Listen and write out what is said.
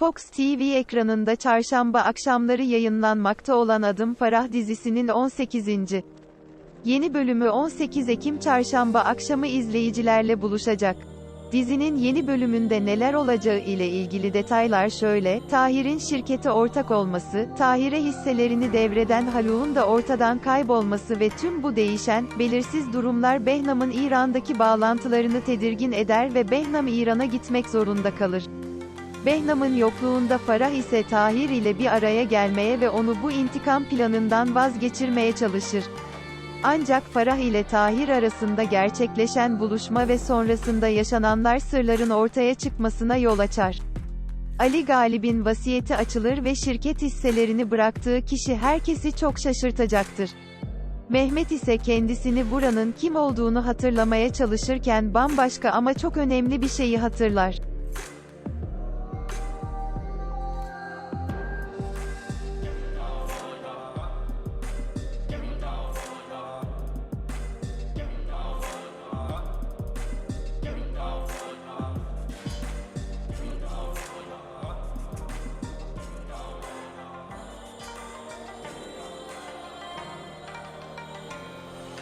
Fox TV ekranında çarşamba akşamları yayınlanmakta olan Adım Farah dizisinin 18. yeni bölümü 18 Ekim çarşamba akşamı izleyicilerle buluşacak. Dizinin yeni bölümünde neler olacağı ile ilgili detaylar şöyle, Tahir'in şirkete ortak olması, Tahir'e hisselerini devreden Haluk'un da ortadan kaybolması ve tüm bu değişen, belirsiz durumlar Behnam'ın İran'daki bağlantılarını tedirgin eder ve Behnam İran'a gitmek zorunda kalır. Behnam'ın yokluğunda Farah ise Tahir ile bir araya gelmeye ve onu bu intikam planından vazgeçirmeye çalışır. Ancak Farah ile Tahir arasında gerçekleşen buluşma ve sonrasında yaşananlar sırların ortaya çıkmasına yol açar. Ali Galip'in vasiyeti açılır ve şirket hisselerini bıraktığı kişi herkesi çok şaşırtacaktır. Mehmet ise kendisini buranın kim olduğunu hatırlamaya çalışırken bambaşka ama çok önemli bir şeyi hatırlar.